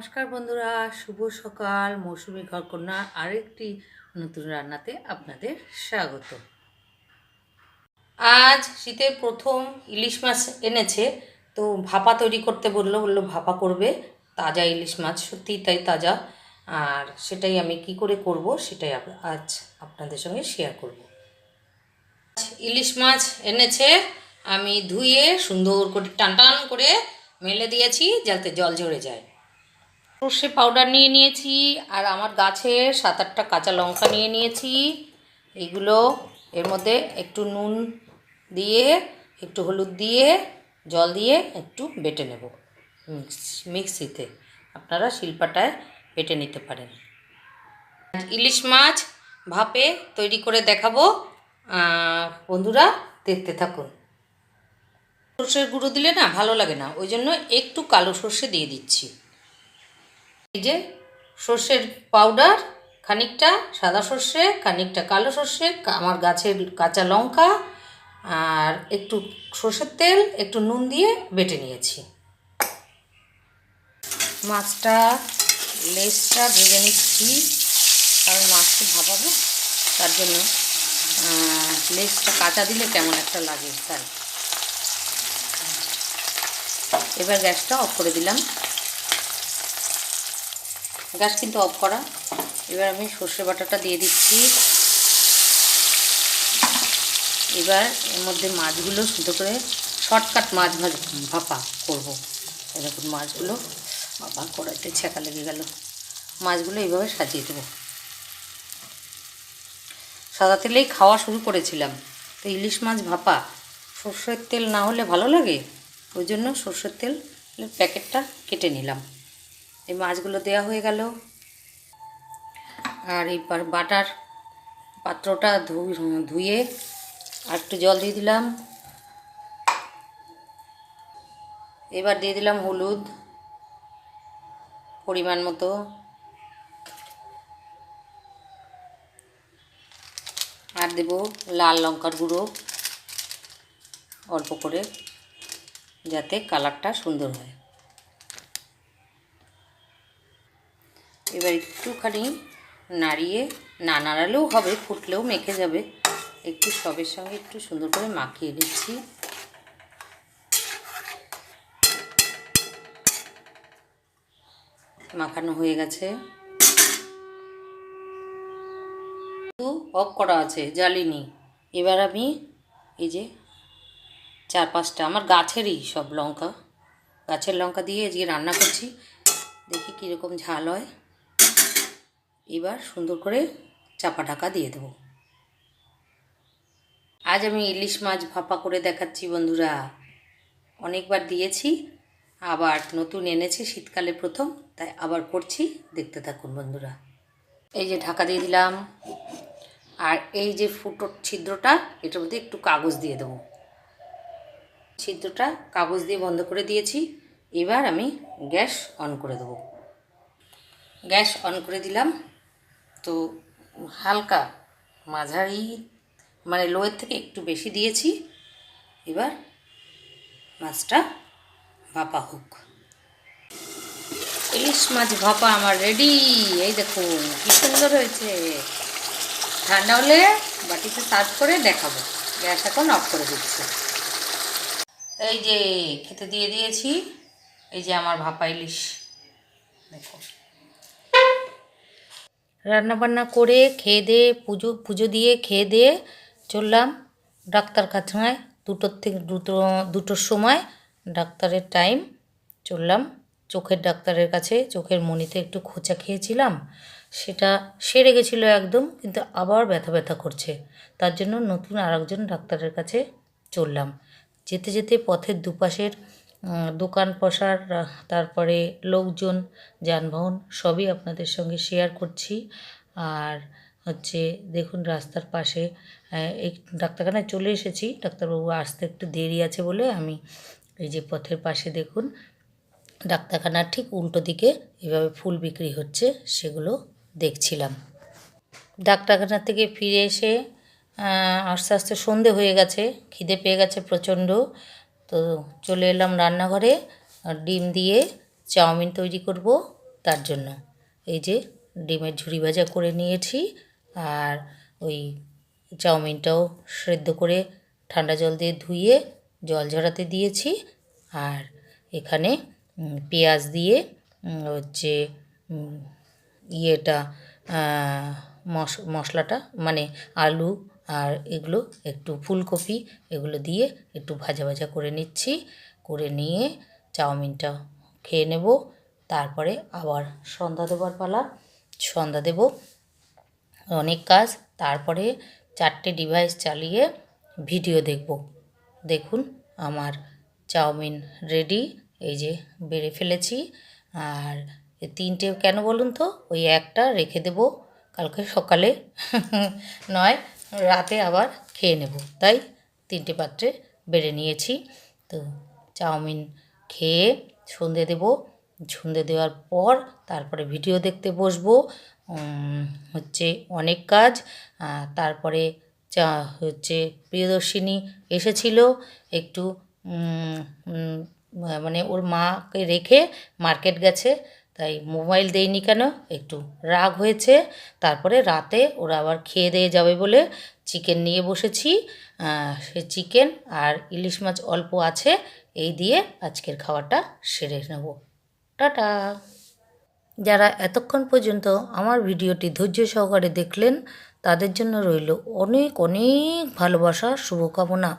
নমস্কার বন্ধুরা, শুভ সকাল, মৌসুমি ঘরকন্যা আরেকটি নতুন রান্নাতে আপনাদের স্বাগত। আজ শীতের প্রথম ইলিশ মাছ এনেছে, তো ভাপা তৈরি করতে বলল বলল ভাপা করবে, তাজা ইলিশ মাছ, সত্যিই তাই তাজা। আর সেটাই আমি কি করে করব, সেটাই আজ আপনাদের সঙ্গে শেয়ার করব। ইলিশ মাছ এনেছে, আমি ধুয়ে সুন্দর করে টান টান করে মেলে দিয়েছি, যাতে জল ঝরে যায়। সর্ষে পাউডার নিয়ে নিয়েছি, আর আমার গাছে সাত আটটা কাঁচা লঙ্কা নিয়ে নিয়েছি। এইগুলো এর মধ্যে একটু নুন দিয়ে, একটু হলুদ দিয়ে, জল দিয়ে একটু বেটে নেব মিক্স, মিক্সিতে। আপনারা শিল্পাটায় বেটে নিতে পারেন। ইলিশ মাছ ভাপে তৈরি করে দেখাবো। বন্ধুরা, দেখতে থাকুন। সর্ষের গুঁড়ো দিলে না ভালো লাগে না, ওই জন্য একটু কালো সর্ষে দিয়ে দিচ্ছি। এই যে সর্ষের পাউডার খানিকটা সাদা সর্ষে, খানিকটা কালো সর্ষে আমার গাছের কাঁচা লঙ্কা, আর একটু সর্ষের তেল, একটু নুন দিয়ে বেটে নিয়েছি। মাছটা লেসটা ভেজে নিচ্ছি, কারণ মাছটা ভাপাবো, তার জন্য লেসটা কাঁচা দিলে কেমন একটা লাগে, তাই। এবার গ্যাসটা অফ করে দিলাম। গ্যাস কিন্তু অফ করা। এবার আমি সর্ষে বাটাটা দিয়ে দিচ্ছি। এবার এর মধ্যে মাছগুলো শুধু করে শর্টকাট মাছ ভাজ, ভাপা করব। এরকম মাছগুলো বাবা কড়াইতে ছেঁকা লেগে গেল। মাছগুলো এইভাবে সাজিয়ে দেবো। সাদা তেলেই খাওয়া শুরু করেছিলাম। তো ইলিশ মাছ ভাপা, সর্ষের তেল না হলে ভালো লাগে? ওই জন্য সর্ষের তেল প্যাকেটটা কেটে নিলাম। এই মাছগুলো দেওয়া হয়ে গেল। আর এই বাটার পাত্রটা ধুয়ে আর একটু জল দিয়ে দিলাম। এবার দিয়ে দিলাম হলুদ পরিমাণ মতো। আর দেব লাল লঙ্কার গুঁড়ো অল্প করে, যাতে কালারটা সুন্দর হয়। এবার একটুখানি নাড়িয়ে, না নাড়ালেও হবে, ফুটলেও মেখে যাবে। একটু সবের সঙ্গে একটু সুন্দর করে মাখিয়ে দিচ্ছি মাখানো হয়ে গেছে। অফ করা আছে, জ্বালিনি। এবার আমি এই যে চার পাঁচটা, আমার গাছেরই সব লঙ্কা। গাছের লঙ্কা দিয়ে আজকে রান্না করছি। দেখি কীরকম ঝাল হয়। এবার সুন্দর করে চাপা ঢাকা দিয়ে দেবো। আজ আমি ইলিশ মাছ ভাপা করে দেখাচ্ছি বন্ধুরা। অনেকবার দিয়েছি, আবার নতুন এনেছি, শীতকালে প্রথম, তাই আবার করছি। দেখতে থাকুন বন্ধুরা। এই যে ঢাকা দিয়ে দিলাম। আর এই যে ফুটো ছিদ্রটা, এটার মধ্যে একটু কাগজ দিয়ে দেবো। ছিদ্রটা কাগজ দিয়ে বন্ধ করে দিয়েছি। এবার আমি গ্যাস অন করে দেবো। গ্যাস অন করে দিলাম। তো হালকা মাঝারি মানে লোয়ের থেকে একটু বেশি দিয়েছি। এবার মাছটা ভাপা হোক। ইলিশ মাছ ভাপা আমার রেডি এই দেখুন কি সুন্দর হয়েছে। ঠান্ডা হলে বাটিতে সার্ভ করে দেখাবো। গ্যাস এখন অফ করে দিচ্ছি। এই যে খেতে দিয়ে দিয়েছি। এই যে আমার ভাপা ইলিশ। দেখো। রান্নাবান্না করে খেয়ে দিয়ে পুজো পুজো দিয়ে খেয়ে দিয়ে চললাম ডাক্তার কাছায় দুটোর থেকে, দুটো, দুটোর সময় ডাক্তারের টাইম চললাম। চোখের ডাক্তারের কাছে, চোখের মনিতে একটু খোঁচা খেয়েছিলাম। সেটা সেরে গেছিল একদম, কিন্তু আবার ব্যথা ব্যথা করছে। তার জন্য নতুন আরেকজন ডাক্তারের কাছে চললাম। যেতে যেতে পথের দুপাশের দোকান পসার তারপরে লোকজন, যানবাহন, সবই আপনাদের সঙ্গে শেয়ার করছি। আর হচ্ছে দেখুন রাস্তার পাশে এই ডাক্তারখানায় চলে এসেছি। ডাক্তারবাবু আসতে একটু দেরি আছে বলে আমি এই যে পথের পাশে দেখুন, ডাক্তারখানার ঠিক উল্টো দিকে এভাবে ফুল বিক্রি হচ্ছে, সেগুলো দেখছিলাম। ডাক্তারখানা থেকে ফিরে এসে আস্তে আস্তে সন্ধে হয়ে গেছে, খিদে পেয়ে গেছে প্রচণ্ড। তো চলে এলাম রান্নাঘরে ডিম দিয়ে চাউমিন তৈরি করব তার জন্য। এই যে ডিমের ঝুড়ি ভাজা করে নিয়েছি, আর ওই চাউমিনটাও সেদ্ধ করে ঠান্ডা জল দিয়ে ধুয়ে জল ঝরাতে দিয়েছি। আর এখানে পেঁয়াজ দিয়ে হচ্ছে ইয়েটা মশ, মশলাটা মানে আলু আর এগুলো একটু ফুলকপি, এগুলো দিয়ে একটু ভাজা ভাজা করে নিচ্ছি। করে নিয়ে চাউমিনটা খেয়ে নেব। তারপরে আবার সন্ধ্যা দেবার পালা, সন্ধ্যা দেবো। অনেক কাজ। তারপরে চারটে ডিভাইস চালিয়ে ভিডিও দেখব। দেখুন আমার চাউমিন রেডি এই যে বেড়ে ফেলেছি। আর তিনটে কেন বলুন তো? ওই একটা রেখে দেব। কালকে সকালে। নয় রাতে আবার খেয়ে নেব। তাই তিনটে পাত্রে বেড়ে নিয়েছি। তো চাউমিন খেয়ে সন্ধে দেব। সন্ধে দেওয়ার পর তারপরে ভিডিও দেখতে বসবো। হচ্ছে অনেক কাজ। তারপরে চা, হচ্ছে প্রিয়দর্শিনী এসেছিল। একটু মানে ওর মাকে রেখে মার্কেট গেছে। তাই মোবাইল দেয়নি কেন? একটু রাগ হয়েছে। তারপরে রাতে ওরা আবার খেয়ে দিয়ে যাবে বলে চিকেন নিয়ে বসেছি। সে চিকেন আর ইলিশ মাছ অল্প আছে, এই দিয়ে আজকের খাওয়াটা সেরে নেব। টাটা! যারা এতক্ষণ পর্যন্ত আমার ভিডিওটি ধৈর্য সহকারে দেখলেন, তাদের জন্য রইল অনেক অনেক ভালোবাসা, শুভকামনা।